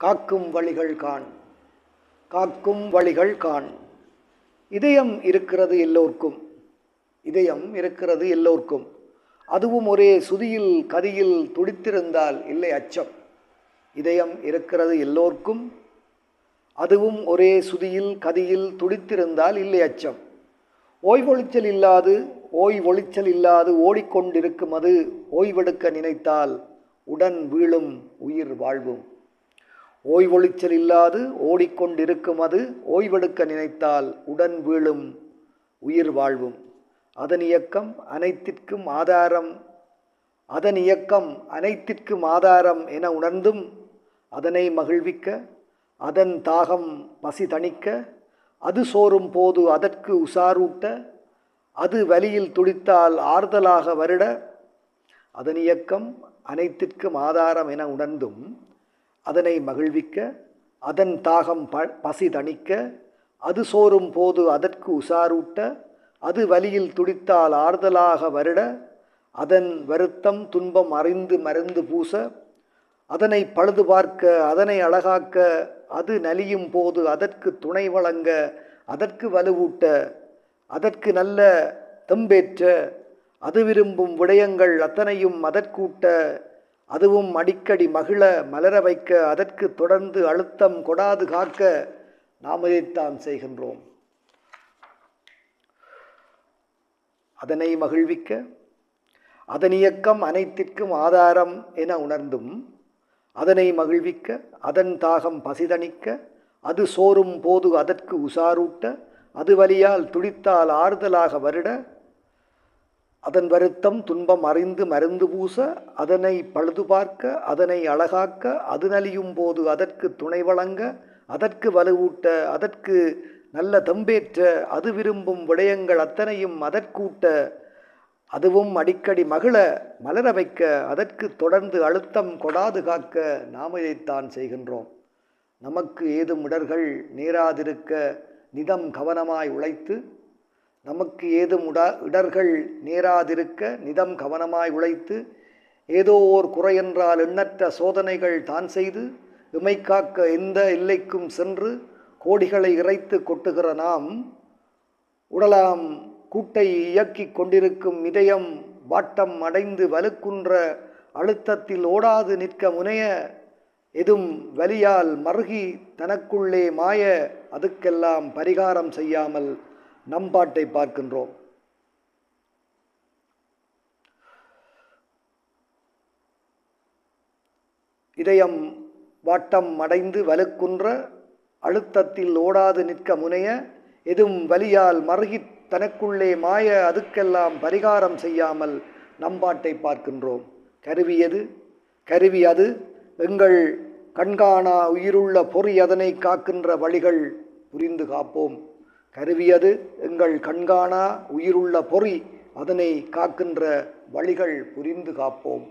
காக்கும் வழிகள் காண். காக்கும் வழிகள் காண். இதயம் இருக்கிறது எல்லோர்க்கும். இதயம் இருக்கிறது எல்லோர்க்கும். அதுவும் ஒரே சுதியில் கதியில் துடித்திருந்தால் இல்லை அச்சம். இதயம் இருக்கிறது எல்லோர்க்கும். அதுவும் ஒரே சுதியில் கதியில் துடித்திருந்தால் இல்லை அச்சம். ஓய்வொழிச்சல் இல்லாது ஒளிச்சல் இல்லாது ஓடிக்கொண்டிருக்கும் அது ஓய்வெடுக்க நினைத்தால் உடன் வீழும் உயிர் வாழ்வும். ஓய்வொழிச்சல் இல்லாது ஓடிக்கொண்டிருக்கும் அது ஓய்வெடுக்க நினைத்தால் உடன் வீழும் உயிர் வாழ்வும். அதன் இயக்கம் அனைத்திற்கும் ஆதாரம் அதன் இயக்கம் அனைத்திற்கும் ஆதாரம் என உணர்ந்தும் அதனை மகிழ்விக்க அதன் தாகம் பசி தணிக்க அது சோறும் போது அதற்கு உசாரூட்ட அது வலியில் துடித்தால் ஆறுதலாக வருட அதன் இயக்கம் அனைத்திற்கும் ஆதாரம் என உணர்ந்தும் அதனை மகிழ்விக்க அதன் தாகம் ப பசி தணிக்க அது சோறும் போது அதற்கு உசாரூட்ட அது வலியில் துடித்தால் ஆறுதலாக வருட அதன் வருத்தம் துன்பம் அறிந்து மருந்து பூச அதனை பழுது பார்க்க அதனை அழகாக்க அது நலியும் போது அதற்கு துணை வழங்க அதற்கு வலுவூட்ட அதற்கு நல்ல தெம்பேற்ற அது விரும்பும் விடயங்கள் அத்தனையும் அதற்கூட்ட அதுவும் அடிக்கடி மகிழ மலர வைக்க அதற்கு தொடர்ந்து அழுத்தம் கொடாது காக்க நாம் இதைத்தான் செய்கின்றோம். அதனை மகிழ்விக்க அதன் இயக்கம் அனைத்திற்கும் ஆதாரம் என உணர்ந்தும் அதனை மகிழ்விக்க அதன் தாகம் பசிதணிக்க அது சோறும் போது அதற்கு உசாரூட்ட அது வழியால் துடித்தால் ஆறுதலாக வருட அதன் வருத்தம் துன்பம் அறிந்து மருந்து பூச அதனை பழுது பார்க்க அதனை அழகாக்க அது நலியும் போது அதற்கு துணை வழங்க அதற்கு வலுவூட்ட அதற்கு நல்ல தம்பேற்ற அது விரும்பும் விடயங்கள் அத்தனையும் அதற்கூட்ட அதுவும் அடிக்கடி மகிழ மலர வைக்க அதற்கு தொடர்ந்து அழுத்தம் கொடாது காக்க நாம் இதைத்தான் செய்கின்றோம். நமக்கு ஏதும் இடர்கள் நேராதிருக்க நிதம் கவனமாய் உழைத்து நமக்கு ஏதும் உட இடர்கள் நேராதிருக்க நிதம் கவனமாய் உழைத்து ஏதோ ஓர் குறையென்றால் எண்ணற்ற சோதனைகள் தான் செய்து இமை காக்க எந்த எல்லைக்கும் சென்று கோடிகளை இறைத்து கொட்டுகிற நாம் உடலாம் கூட்டை இயக்கிக் கொண்டிருக்கும் இதயம் வாட்டம் அடைந்து வலுக்குன்ற அழுத்தத்தில் ஓடாது நிற்க முனைய எதும் வலியால் மருகி தனக்குள்ளே மாய அதுக்கெல்லாம் பரிகாரம் செய்யாமல் நம்பாட்டை பார்க்கின்றோம். இதயம் வாட்டம் அடைந்து வலுக்குன்ற அழுத்தத்தில் ஓடாது நிற்க முனைய எதும் வலியால் மருகி தனக்குள்ளே மாய அதுக்கெல்லாம் பரிகாரம் செய்யாமல் நம்பாட்டை பார்க்கின்றோம். கருவி எது? கருவி அது எங்கள் கண்காணா உயிருள்ள பொறி அதனை காக்கின்ற வழிகள் புரிந்து காப்போம். கருவியது எங்கள் கண்காணா உயிருள்ள பொறி அதனை காக்கின்ற வழிகள் புரிந்து காப்போம்.